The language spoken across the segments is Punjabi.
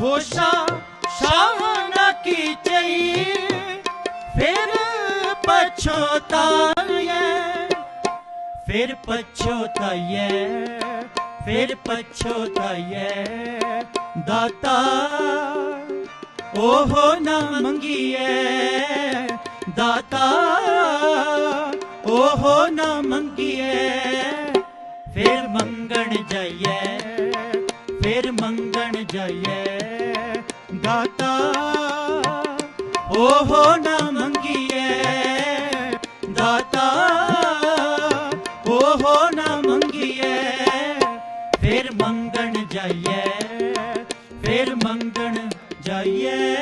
ਹੋਸ਼ਾ ਸ਼ਾਹ ਨਾ ਕੀ ਚਈ ਫਿਰ ਪਛਤਾਏ ਫਿਰ ਪਛਤਾਏ ਫਿਰ ਪਛਤਾਏ ਦਾਤਾ ਉਹ ਨਾ ਮੰਗੀਏ, ਦਾਤਾ ਉਹ ਨਾ ਮੰਗੀਏ, ਫਿਰ ਮੰਗਣ ਜਾਈਏ। ਫਿਰ ਮੰਗਣ ਜਾਈਏ। ਦਾਤਾ ਉਹ ਨਾ ਮੰਗੀਏ। ਦਾਤਾ ਉਹ ਨਾ ਮੰਗੀਏ। ਫਿਰ ਮੰਗਣ ਜਾਈਏ, ਫਿਰ ਮੰਗਣ ਜਾਈਏ।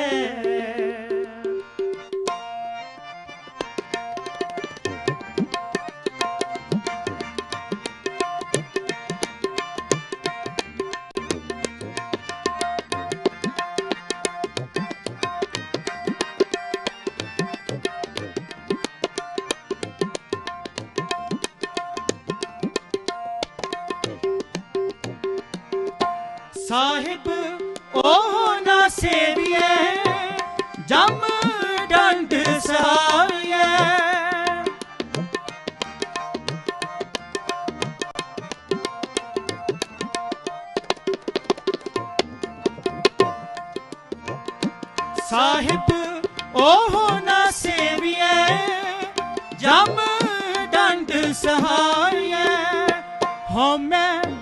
ਸਾਹਿਬ, ਉਹ ਨਾ ਸੇਵੀਏ, ਜਮ ਡੰਡ ਸਹਾਈਏ। ਸਾਹਿਬ, ਉਹ ਨਾ ਸੇਵੀਏ, ਜਮ ਡੰਡ ਸਹਾਈਏ। ਹਉ ਮੈਂ